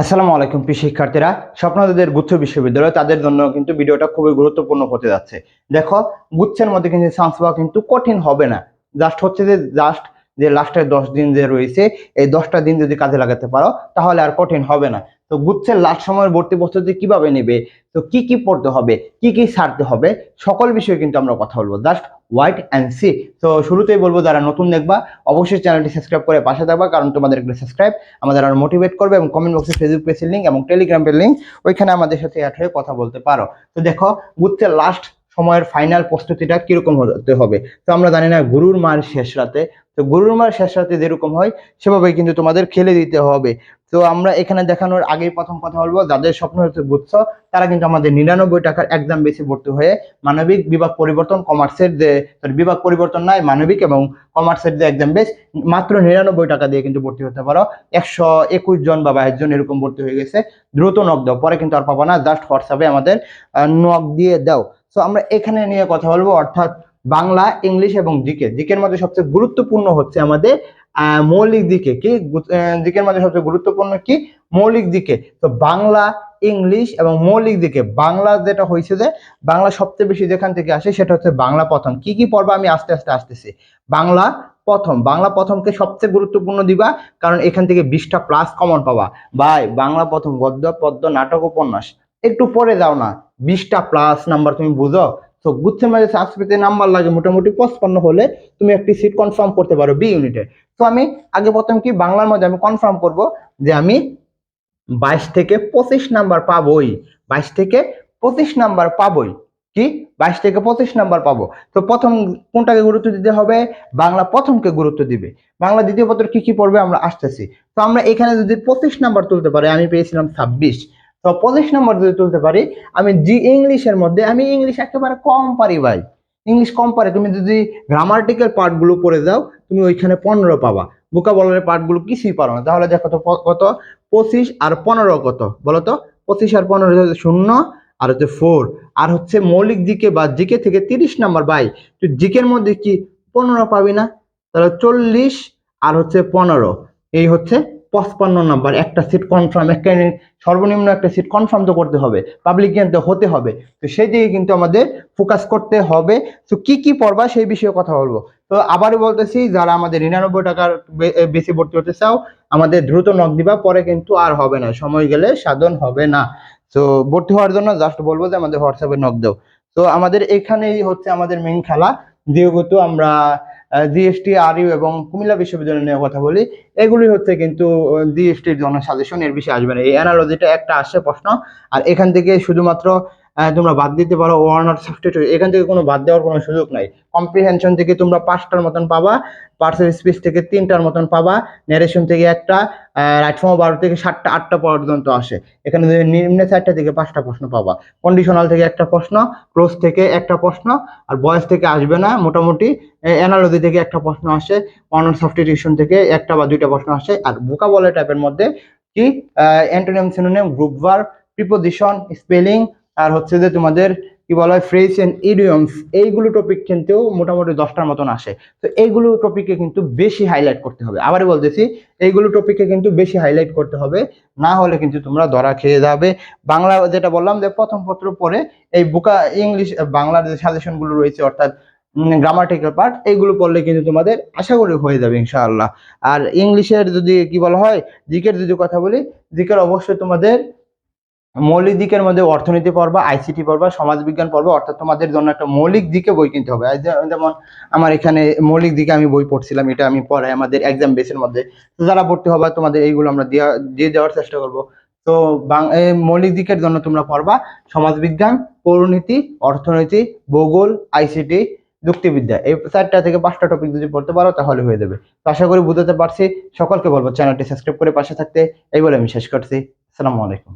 আসসালামু আলাইকুম প্রিয় শিক্ষার্থীরা। স্বপ্নদের গুচ্ছ বিশ্ববিদ্যালয়, তাদের জন্য কিন্তু ভিডিওটা খুবই গুরুত্বপূর্ণ হতে যাচ্ছে। দেখো, গুচ্ছের মধ্যে কিন্তু চান্স পাওয়া কিন্তু কঠিন হবে না। জাস্ট হচ্ছে যে জাস্ট যে লাস্টের দশ দিন যে রয়েছে, এই দশটা দিন যদি কাজে লাগাতে পারো, তাহলে আর কঠিন হবে না। তো গুচ্ছের লাস্ট সময়ের ভর্তি প্রস্তুতি কীভাবে নেবে? তো কি কি পড়তে হবে? কি কি ছাড়তে হবে? সকল বিষয়ে কিন্তু আমরা কথা বলব। Just white and C. তো শুরুতেই বলব, যারা নতুন দেখবা, অবশ্যই চ্যানেলটি সাবস্ক্রাইব করে পাশে থাকবা, কারণ তোমাদের একটা সাবস্ক্রাইব আমাদের আরও মোটিভেট করবে এবং কমেন্ট বক্সে ফেসবুক পেজের লিঙ্ক এবং টেলিগ্রাম লিঙ্ক ওইখানে আমাদের সাথে অ্যাড হয়ে কথা বলতে পারো। তো দেখো, গুচ্ছের লাস্ট সময়ের ফাইনাল প্রস্তুতিটা কীরকম হতে হবে? তো আমরা জানি না, গুরুর মার শেষ রাতে তো গুরুর মার শেষ রাতে যেরকম হয় সেভাবে কিন্তু তোমাদের খেলে দিতে হবে। তো আমরা এখানে দেখানোর আগেই প্রথম কথা বলব, যাদের স্বপ্ন হচ্ছে গুচ্ছ, তারা কিন্তু আমাদের নিরানব্বই টাকার একদম বেশি ভর্তি হয়ে মানবিক বিভাগ পরিবর্তন কমার্সের যে বিভাগ পরিবর্তন নয়, মানবিক এবং কমার্সের যে একদম বেশ, মাত্র নিরানব্বই টাকা দিয়ে কিন্তু ভর্তি হতে পারো। একশো একুশ জন বা বাইশ জন এরকম ভর্তি হয়ে গেছে। দ্রুত নক দাও, পরে কিন্তু আর পাবো না জাস্ট হোয়াটসঅ্যাপে আমাদের নক দিয়ে দাও। তো আমরা এখানে নিয়ে কথা বলব, অর্থাৎ বাংলা, ইংলিশ এবং জিকে জিকের মধ্যে সবচেয়ে গুরুত্বপূর্ণ হচ্ছে আমাদের মৌলিক দিকে কি? দিকের মধ্যে সবচেয়ে গুরুত্বপূর্ণ কি? মৌলিক দিকে তো বাংলা, ইংলিশ এবং মৌলিক দিকে বাংলা যেটা হয়েছে যে, বাংলা সবচেয়ে বেশি যেখান থেকে আসে সেটা হচ্ছে বাংলা প্রথম কি কি পর্ব আমি আস্তে আস্তে আসতেছি? বাংলা প্রথম বাংলা প্রথমকে সবচেয়ে গুরুত্বপূর্ণ দিবা, কারণ এখান থেকে বিশটা প্লাস কমন পাবা। ভাই, বাংলা প্রথম গদ্য, পদ্য, নাটক, উপন্যাস। একটু পরে যাও না। বিশটা প্লাস নাম্বার তুমি বুঝো? তো গুচ্ছের মাঝে সংস্কৃতির নাম্বার লাগে মোটামুটি পঁচপান্ন হলে তুমি একটি সিট কনফার্ম করতে পারো বি ইউনিটে তো আমি আগে প্রথম কি বাংলার মধ্যে আমি কনফার্ম করব যে আমি বাইশ থেকে পঁচিশ নাম্বার পাবোই। বাইশ থেকে পঁচিশ নাম্বার পাবোই। কি? বাইশ থেকে পঁচিশ নাম্বার পাবো। তো প্রথম কোনটাকে গুরুত্ব দিতে হবে? বাংলা প্রথমকে গুরুত্ব দিবে। বাংলা দ্বিতীয় পত্র কি কি পড়বে আমরা আসতেছি। তো আমরা এখানে যদি পঁচিশ নাম্বার তুলতে পারি, আমি পেয়েছিলাম ছাব্বিশ। তো পঁচিশ নাম্বার যদি তুলতে পারি, আমি জি ইংলিশের মধ্যে, আমি ইংলিশ একেবারে কম পারি ভাই। ইংলিশ কম পারে, তুমি যদি গ্রামার্টিক্যাল পার্টগুলো পড়ে যাও, তুমি ওইখানে পনেরো পাবা। বোকা বলার পার্টগুলো কিছুই পারো না। তাহলে দেখো তো কত? পঁচিশ আর পনেরো কত? বলো তো? পঁচিশ আর পনেরো শূন্য আর হচ্ছে ফোর আর হচ্ছে মৌলিক দিকে বা জিকে থেকে তিরিশ নাম্বার বাই তুই জিকের মধ্যে কি পনেরো পাবি না? তাহলে চল্লিশ আর হচ্ছে পনেরো। এই হচ্ছে পঁচপান্ন নাম্বার, একটা সিট কনফার্ম একটা সর্বনিম্ন একটা সিট কনফার্ম তো করতে হবে পাবলিক তো হতে হবে। তো সেই দিকে কিন্তু আমাদের ফোকাস করতে হবে। তো কি কি পড়বা সেই বিষয়ে কথা বলব। তো আবারও বলতেছি, যারা আমাদের নিরানব্বই টাকার বেশি ভর্তি হতে চাও, আমাদের দ্রুত নক দিবা, পরে কিন্তু আর হবে না, সময় গেলে সাধন হবে না। তো ভর্তি হওয়ার জন্য জাস্ট বলব যে আমাদের হোয়াটসঅ্যাপে নক দাও। তো আমাদের এখানেই হচ্ছে আমাদের মেন খেলা, যেহেতু আমরা জিএসটি আরইউ এবং কুমিল্লা বিশ্ববিদ্যালয় নিয়ে কথা বলি। এগুলি হচ্ছে কিন্তু জিএসটির জন্য সাজেশন এর বিষয়ে আসবে না। এই অ্যানালজিটা একটা আসছে প্রশ্ন। আর এখান থেকে শুধুমাত্র তোমরা বাদ দিতে পারো ওয়ান আর সাবস্টিটিউট এখান থেকে কোনো বাদ দেওয়ার কোনো সুযোগ নাই। কম্প্রিহেনশন থেকে তোমরা পাঁচটার মতন পাবা পার্সেল স্পিচ থেকে তিনটার মতন পাবা ন্যারেশন থেকে একটা রাইট ফর্ম বারো থেকে সাতটা, আটটা পর্যন্ত আসে। এখানে নিম্নে চারটা থেকে পাঁচটা প্রশ্ন পাবা। কন্ডিশনাল থেকে একটা প্রশ্ন ক্লোজ থেকে একটা প্রশ্ন, আর বয়স থেকে আসবে না, মোটামুটি অ্যানালজি থেকে একটা প্রশ্ন আসে অনার সাবস্টিটিউশন থেকে একটা বা দুইটা প্রশ্ন আসে, আর বোকা বলে টাইপের মধ্যে কি অ্যান্টোনিয়াম সিনোনিয়াম গ্রুপ ভার প্রিপোজিশন স্পেলিং আর হচ্ছে যে তোমাদের কি বলা হয় ফ্রেজ এন্ড ইডিয়মস এইগুলো টপিক কিন্তু মোটামুটি দশটার মতন আসে। তো এইগুলো টপিকে কিন্তু বেশি হাইলাইট করতে হবে। আবারও বলতেছি, এইগুলো টপিকে কিন্তু বেশি হাইলাইট করতে হবে। না হলে কিন্তু তোমরা ধরা খেয়ে যাবে। বাংলা যেটা বললাম যে প্রথম পত্র পরে এই বুকা ইংলিশ বাংলার যে সাজেশনগুলো রয়েছে, অর্থাৎ গ্রামাটিক্যাল পার্ট এইগুলো পড়লে কিন্তু তোমাদের আশা করি হয়ে যাবে ইনশাআল্লাহ। আর ইংলিশের যদি কি বলা হয়, জিকের যদি কথা বলি, জিকের অবশ্যই তোমাদের মৌলিক দিকের মধ্যে অর্থনীতি পড়বা আইসিটি পড়বা সমাজবিজ্ঞান পড়বা অর্থাৎ তোমাদের জন্য একটা মৌলিক দিকে বই কিনতে হবে। যেমন আমার এখানে মৌলিক দিকে আমি বই পড়ছিলাম, এটা আমি পড়াই আমাদের এক্সাম বেসের মধ্যে। যারা ভর্তি হবে, তোমাদের এইগুলো আমরা দেওয়া দিয়ে দেওয়ার চেষ্টা করব। তো মৌলিক দিকের জন্য তোমরা পড়বা সমাজবিজ্ঞান, পৌরনীতি, অর্থনীতি, ভূগোল আইসিটি যুক্তিবিদ্যা। এই চারটা থেকে পাঁচটা টপিক যদি পড়তে পারো, তাহলে হয়ে যাবে। তো আশা করি বুঝতে পারছি। সকলকে বলব চ্যানেলটি সাবস্ক্রাইব করে পাশে থাকতে। এই বলে আমি শেষ করছি। আসসালামু আলাইকুম।